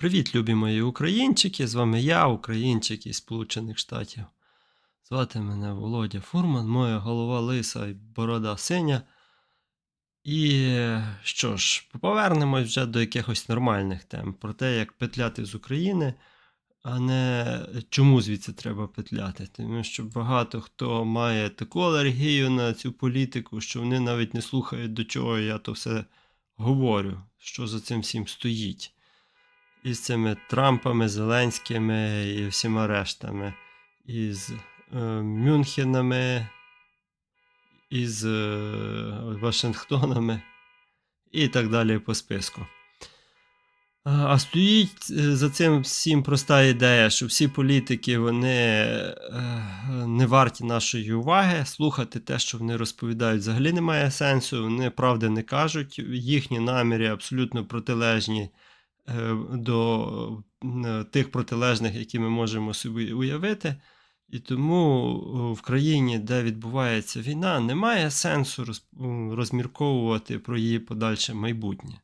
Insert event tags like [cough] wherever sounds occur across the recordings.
Привіт, любі мої українчики! З вами я, українчик із Сполучених Штатів. Звати мене Володя Фурман, моя голова лиса і борода синя. І що ж, повернемось вже до якихось нормальних тем про те, як петляти з України, а не чому звідси треба петляти. Тому що багато хто має таку алергію на цю політику, що вони навіть не слухають, до чого я то все говорю, що за цим всім стоїть. І з цими Трампами, Зеленськими і всіма рештами, із е, Мюнхенами, із е, Вашингтонами і так далі по списку. А, стоїть е, за цим всім проста ідея, що всі політики вони е, не варті нашої уваги. Слухати те, що вони розповідають, взагалі немає сенсу. Вони правди не кажуть. Їхні наміри абсолютно протилежні до е, тих протилежних, які ми можемо собі уявити. І тому в країні, де відбувається війна, немає сенсу розмірковувати про її подальше майбутнє.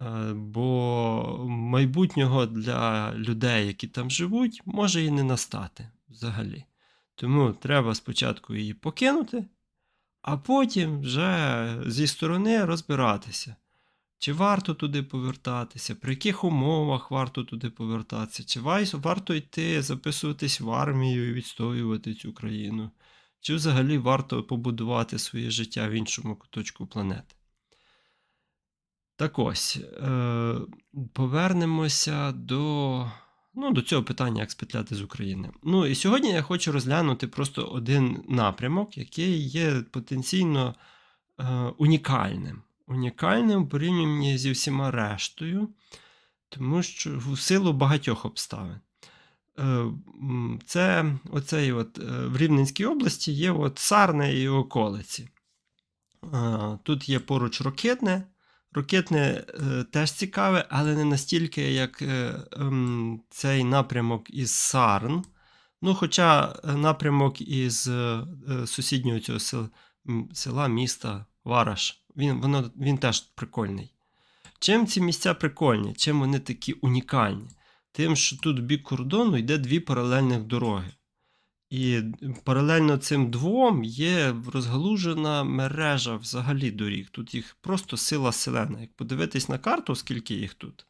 Е, Бо майбутнього для людей, які там живуть, може і не настати взагалі. Тому треба спочатку її покинути, а потім вже зі сторони розбиратися. Чи варто туди повертатися, при яких умовах варто туди повертатися, чи варто йти записуватись в армію і відстоювати цю країну, чи взагалі варто побудувати своє життя в іншому куточку планети. Так ось, е, повернемося до, ну, до цього питання, як спетляти з України. Ну і сьогодні я хочу розглянути просто один напрямок, який є потенційно е, унікальним. Унікальним в порівнянні зі всіма рештою, тому що в силу багатьох обставин. Е, Це оцей от, е, в Рівненській області є от Сарне і околиці. Е, Тут є поруч Рокетне. Рокетне е, теж цікаве, але не настільки, як ем, цей напрямок із Сарн. Ну, хоча напрямок із сусіднього цього села міста Вараш, він, воно, він теж прикольний. Чим ці місця прикольні? Чим вони такі унікальні? Тим, що тут бік кордону йде дві паралельних дороги. І паралельно цим двом є розгалужена мережа взагалі доріг. Тут їх просто сила селена. Як подивитись на карту, скільки їх тут,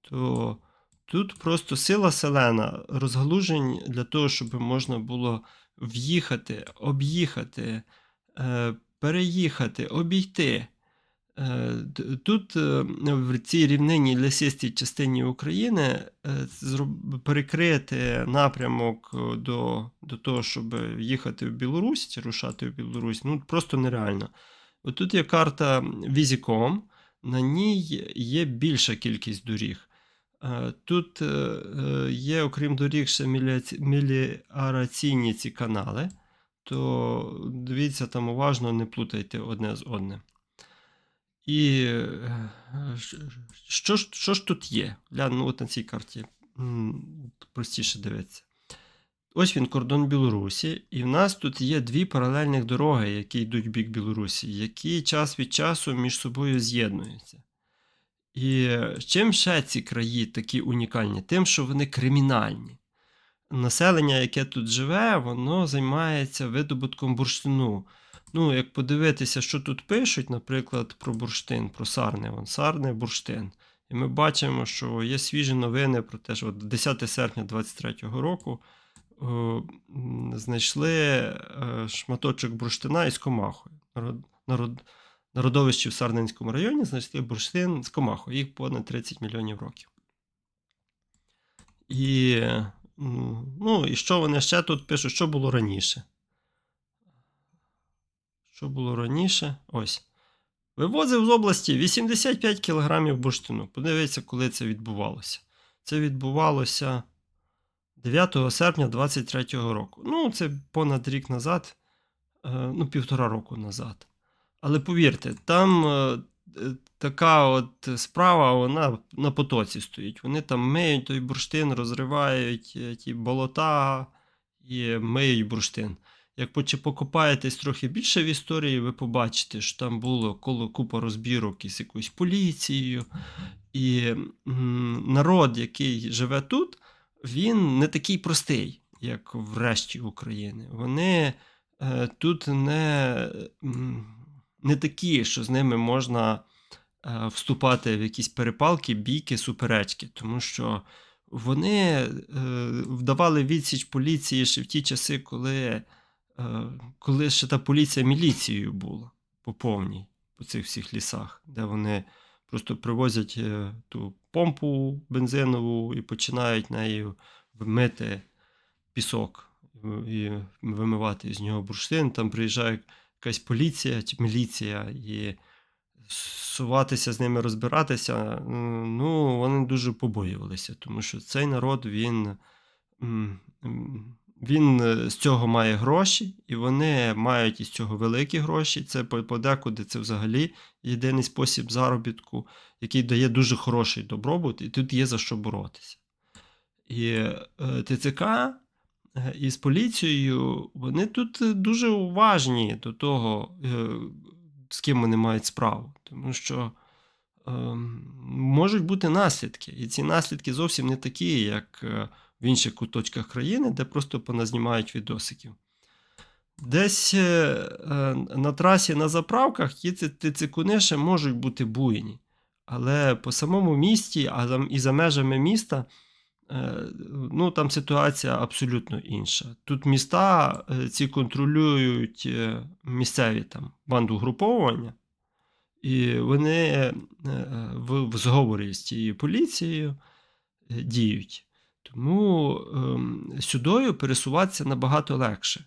то тут просто сила селена розгалужень для того, щоб можна було в'їхати, об'їхати, е, переїхати, обійти. Е, Тут е, в цій рівнині лісистій частині України е, перекрити напрямок до, до того, щоб їхати в Білорусь чи рушати в Білорусь, ну просто нереально. От тут є карта Візіком, на ній є більша кількість доріг. Тут є, окрім доріг, ще міліаці- ці канали, то дивіться там уважно, не плутайте одне з одним. І е, що ж, що ж тут є? Гляну, от на цій карті простіше дивитися. Ось він кордон Білорусі, і в нас тут є дві паралельних дороги, які йдуть в бік Білорусі, які час від часу між собою з'єднуються. І е, чим ще ці краї такі унікальні? Тим, що вони кримінальні. Населення, яке тут живе, воно займається видобутком бурштину. Ну, як подивитися, що тут пишуть, наприклад, про бурштин, про сарни, вон, сарни, бурштин. І ми бачимо, що є свіжі новини про те, що 10 серпня 23-го року о, знайшли е, шматочок бурштина із комахою. Народ, народ, народовищі в Сарненському районі знайшли бурштин з комахою. Їх понад 30 мільйонів років. І, ну, і що вони ще тут пишуть, що було раніше? Що було раніше? Ось. Вивозив з області 85 кг бурштину. Подивіться, коли це відбувалося. Це відбувалося 9 серпня 23-го року. Ну, це понад рік назад, е, ну, півтора року назад. Але повірте, там е, така от справа, вона на потоці стоїть. Вони там миють той бурштин, розривають е, ті болота і миють бурштин. як покопаєтесь трохи більше в історії, ви побачите, що там було коло купа розбірок із якоюсь поліцією. І народ, який живе тут, він не такий простий, як в решті України. Вони е, тут не, не такі, що з ними можна е, вступати в якісь перепалки, бійки, суперечки, тому що вони е, вдавали відсіч поліції ще в ті часи, коли, е, коли ще та поліція міліцією була по повній, по цих всіх лісах, де вони просто привозять ту помпу бензинову і починають нею вмити пісок і вимивати з нього бурштин. Там приїжджає якась поліція чи міліція і суватися з ними розбиратися. Ну, вони дуже побоювалися, тому що цей народ він. Він з цього має гроші, і вони мають із цього великі гроші. Це подекуди це взагалі єдиний спосіб заробітку, який дає дуже хороший добробут, і тут є за що боротися. І е, ТЦК із поліцією, вони тут е, дуже уважні до того, е, з ким вони мають справу. Тому що ем, можуть бути наслідки. І ці наслідки зовсім не такі, як е, в інших куточках країни, де просто поназнімають відосиків. Десь е, е, на трасі на заправках ці- тицикуни ще можуть бути буйні. Але по самому місті, а і за межами міста, е, ну там ситуація абсолютно інша. Тут міста е, ці контролюють е, місцеві там бандугруповування, і вони е, в, в зговорі з цією поліцією е, діють. Тому ем, сюдою пересуватися набагато легше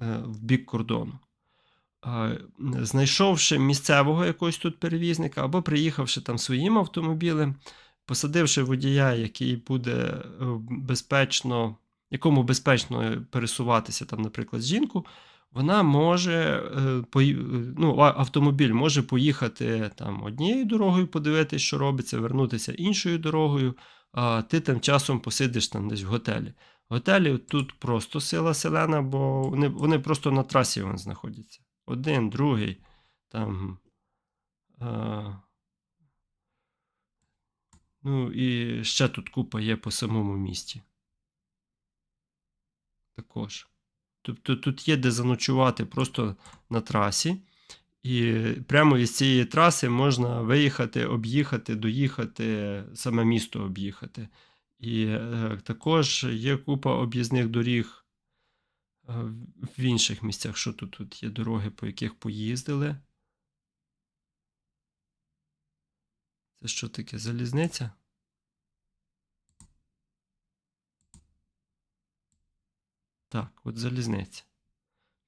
е, в бік кордону. А, знайшовши місцевого якогось тут перевізника, або приїхавши там своїм автомобілем, посадивши водія, який буде е, безпечно, якому безпечно пересуватися, там, наприклад, жінку, вона може е, е, ну, автомобіль може поїхати там однією дорогою, подивитися, що робиться, вернутися іншою дорогою, а ти тим часом посидиш там десь в готелі. Готелі тут просто сила селена, бо вони, вони просто на трасі вон знаходяться. Один, другий, там. Ну і ще тут купа є по самому місті. Також. Тобто тут є де заночувати просто на трасі. І прямо із цієї траси можна виїхати, об'їхати, доїхати, саме місто об'їхати. І е, також є купа об'їзних доріг е, в інших місцях. Що тут? Тут є дороги, по яких поїздили. Це що таке? Залізниця? Так, от залізниця.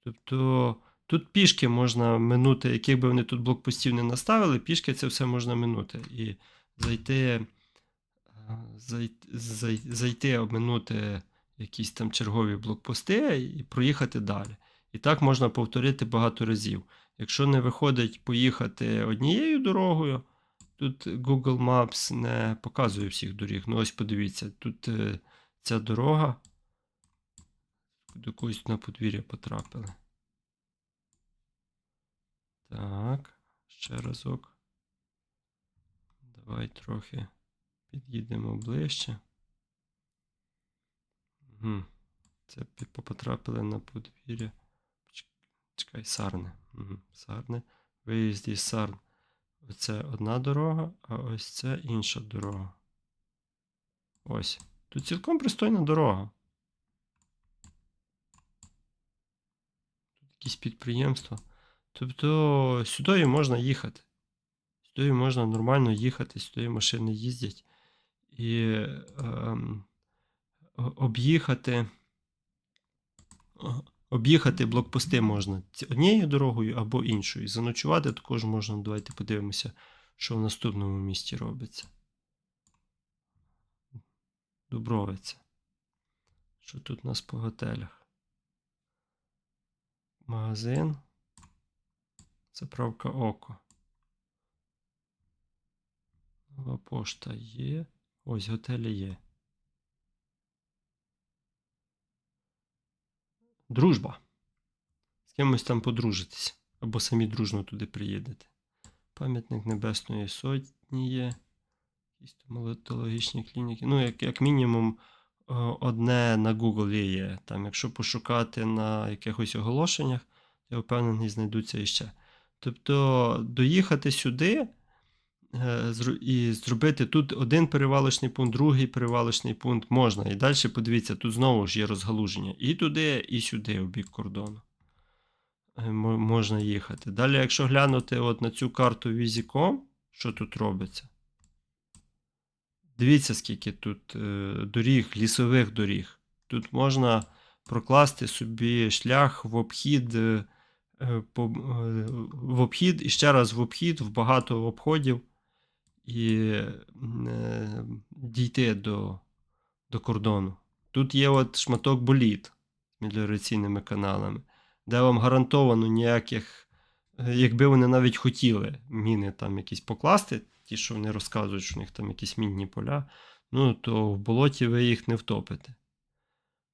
Тобто тут пішки можна минути, яких би вони тут блокпостів не наставили, пішки це все можна минути. І зайти, е, зай- зайти обминути якісь там чергові блокпости і проїхати далі. І так можна повторити багато разів. Якщо не виходить поїхати однією дорогою, тут Google Maps не показує всіх доріг. Ну ось подивіться, тут е, ця дорога до когось на подвір'я потрапили. Так, ще разок. Давай трохи під'їдемо ближче. Угу. Це потрапили на подвір'я. Чекай, Сарни. Угу. Сарни. Виїзд із Сарн. Оце одна дорога, а ось це інша дорога. Ось. Тут цілком пристойна дорога. Тут якісь підприємства. Тобто сюди можна їхати. Сюди можна нормально їхати, сюди машини їздять. І о- об'їхати. Об'їхати блокпости можна однією дорогою або іншою. Заночувати також можна. Давайте подивимося, що в наступному місті робиться. Дубровиця. Що тут у нас по готелях? Магазин. Заправка око. Нова пошта є. Ось готелі є. Дружба. З кимось там подружитись. Або самі дружно туди приїдете. Пам'ятник Небесної Сотні є. Якісь стоматологічні клініки. Ну, як, як мінімум, е, одне на Google є. Там, якщо пошукати на якихось оголошеннях, я впевнений, знайдуться іще. Тобто, доїхати сюди і зробити тут один перевалочний пункт, другий перевалочний пункт можна. І далі подивіться, тут знову ж є розгалуження. І туди, і сюди, в бік кордону. Е, Можна їхати. Далі, якщо глянути от на цю карту Vizicom, що тут робиться? Дивіться, скільки тут е, доріг, лісових доріг. Тут можна прокласти собі шлях в обхід, е, е, е, в обхід і ще раз в обхід, в багато обходів, і е, дійти до, до кордону. Тут є от шматок боліт з меліораційними каналами, де вам гарантовано ніяких, е, якби вони навіть хотіли міни там якісь покласти, ті, що вони розказують, що в них там якісь мінні поля, ну то в болоті ви їх не втопите.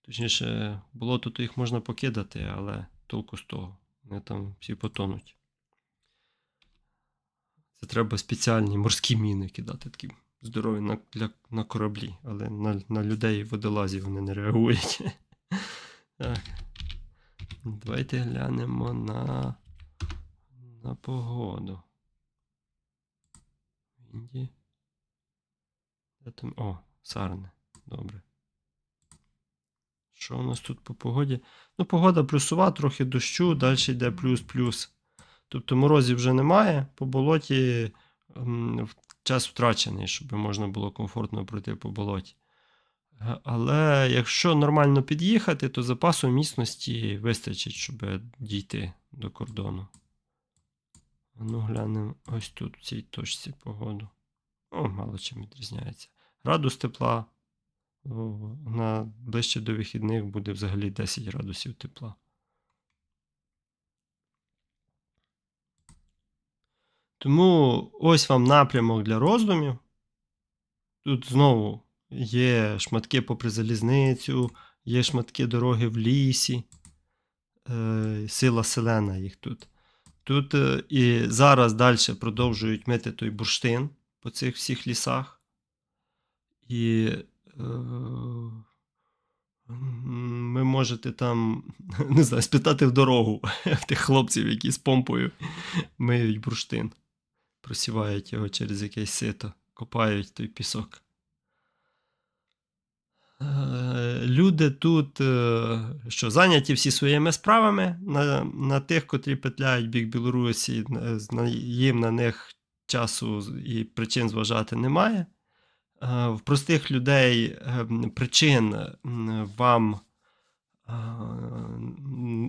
Точніше, болото то їх можна покидати, але толку з того. Вони там всі потонуть. Це треба спеціальні морські міни кидати, такі здорові на, для, на кораблі, але на, на людей водолазів вони не реагують. [laughs] Так. Давайте глянемо на, на погоду. Інді. О, Сарне. Добре. Що у нас тут по погоді? Ну, погода плюсова, трохи дощу, далі йде плюс-плюс. Тобто морозів вже немає, по болоті ем, час втрачений, щоб можна було комфортно пройти по болоті. Але якщо нормально під'їхати, то запасу міцності вистачить, щоб дійти до кордону. Ну, глянемо ось тут, в цій точці погоду. О, мало чим відрізняється. Градус тепла. На ближче до вихідних буде взагалі 10 градусів тепла. Тому ось вам напрямок для роздумів. Тут знову є шматки попри залізницю, є шматки дороги в лісі, е, сила селена їх тут. Тут е, і зараз далі продовжують мити той бурштин по цих всіх лісах. І е, м, ви можете там, [laughs] не знаю, спитати в дорогу [laughs] в тих хлопців, які з помпою миють бурштин, просівають його через якесь сито, копають той пісок. Е, Люди тут е, що, зайняті всі своїми справами. На, на тих, котрі петляють бік Білорусі, їм на них часу і причин зважати немає. Е, В простих людей причин вам,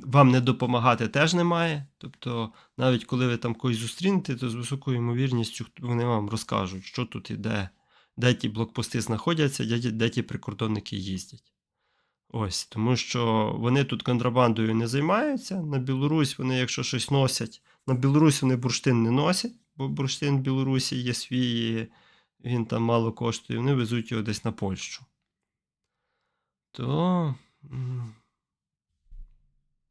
вам не допомагати теж немає. Тобто, навіть коли ви там когось зустрінете, то з високою ймовірністю вони вам розкажуть, що тут іде, де ті блокпости знаходяться, де, де ті прикордонники їздять. Ось, тому що вони тут контрабандою не займаються. На Білорусь вони, якщо щось носять, на Білорусь вони бурштин не носять, бо бурштин в Білорусі є свій, він там мало коштує, вони везуть його десь на Польщу. То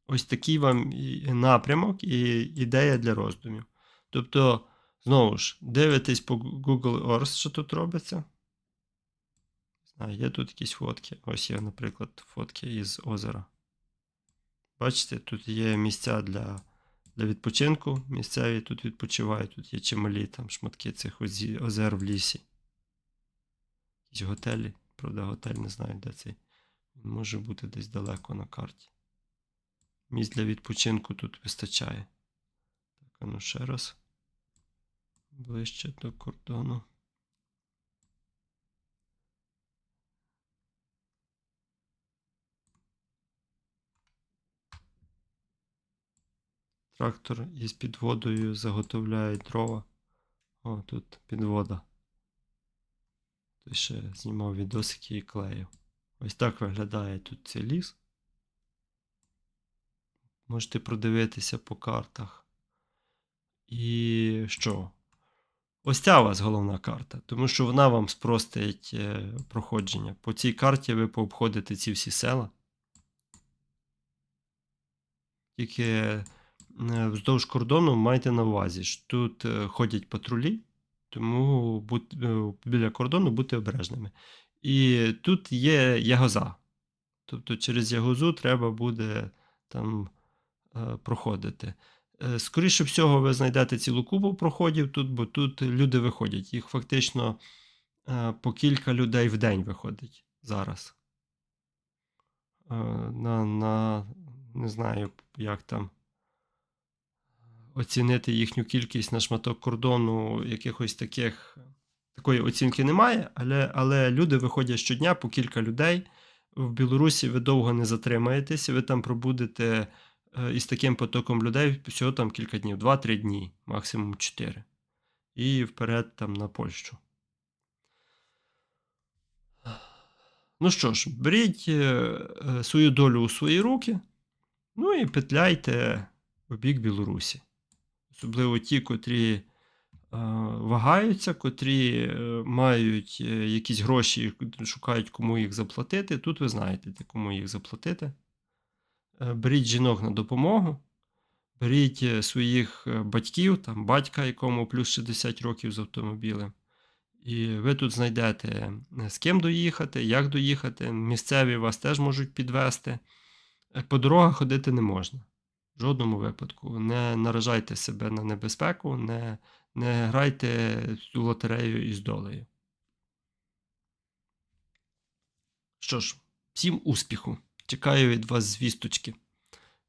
ось такий вам напрямок і ідея для роздумів. Тобто, знову ж, дивитесь по Google Earth, що тут робиться. А, є тут якісь фотки. Ось є, наприклад, фотки із озера. Бачите, тут є місця для, для відпочинку. Місцеві тут відпочивають, тут є чималі там шматки цих озер в лісі. Якісь готелі. Правда, готель не знаю, де цей. Він може бути десь далеко на карті. Місць для відпочинку тут вистачає. Так, а ну ще раз. Ближче до кордону. Трактор із підводою заготовляє дрова. О, тут підвода. Ти ще знімав відосики і клеїв. Ось так виглядає тут цей ліс. Можете продивитися по картах. І що? Ось ця у вас головна карта, тому що вона вам спростить е, проходження. По цій карті ви пообходите ці всі села. Тільки е, вздовж кордону майте на увазі, що тут е, ходять патрулі, тому будь, біля кордону будьте обережними. І тут є ягоза. Тобто через ягозу треба буде там проходити. Е, Скоріше всього, ви знайдете цілу купу проходів тут, бо тут люди виходять. Їх фактично е, по кілька людей в день виходить зараз. Е, На, на, не знаю, як там оцінити їхню кількість на шматок кордону, якихось таких. Такої оцінки немає, але, але люди виходять щодня по кілька людей. В Білорусі ви довго не затримаєтеся, ви там пробудете е, із таким потоком людей всього там кілька днів, 2-3 дні, максимум 4. І вперед там на Польщу. Ну що ж, беріть е, е, свою долю у свої руки, ну і петляйте в бік Білорусі. Особливо ті, котрі е, вагаються, котрі е, мають е, якісь гроші, шукають, кому їх заплатити. Тут ви знаєте, кому їх заплатити. Е, Беріть жінок на допомогу, беріть е, своїх е, батьків, там батька, якому плюс 60 років з автомобілем. І ви тут знайдете з ким доїхати, як доїхати. Місцеві вас теж можуть підвести. По дорогах ходити не можна. В жодному випадку. Не наражайте себе на небезпеку, не, не грайте цю лотерею із долею. Що ж, всім успіху. Чекаю від вас звісточки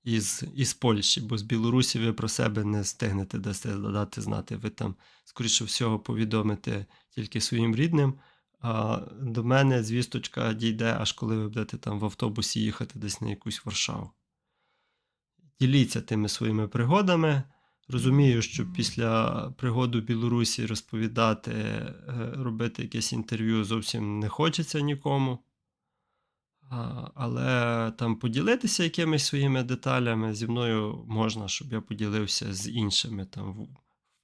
із, із Польщі, бо з Білорусі ви про себе не стигнете дасте дати знати. Ви там, скоріше всього, повідомите тільки своїм рідним. А до мене звісточка дійде, аж коли ви будете там в автобусі їхати десь на якусь Варшаву. Діліться тими своїми пригодами. Розумію, що після пригоду Білорусі розповідати, е, робити якесь інтерв'ю зовсім не хочеться нікому. Але там поділитися якимись своїми деталями зі мною можна, щоб я поділився з іншими там в, в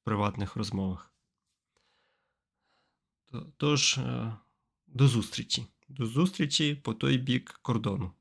приватних розмовах. Тож, е, до зустрічі. До зустрічі по той бік кордону.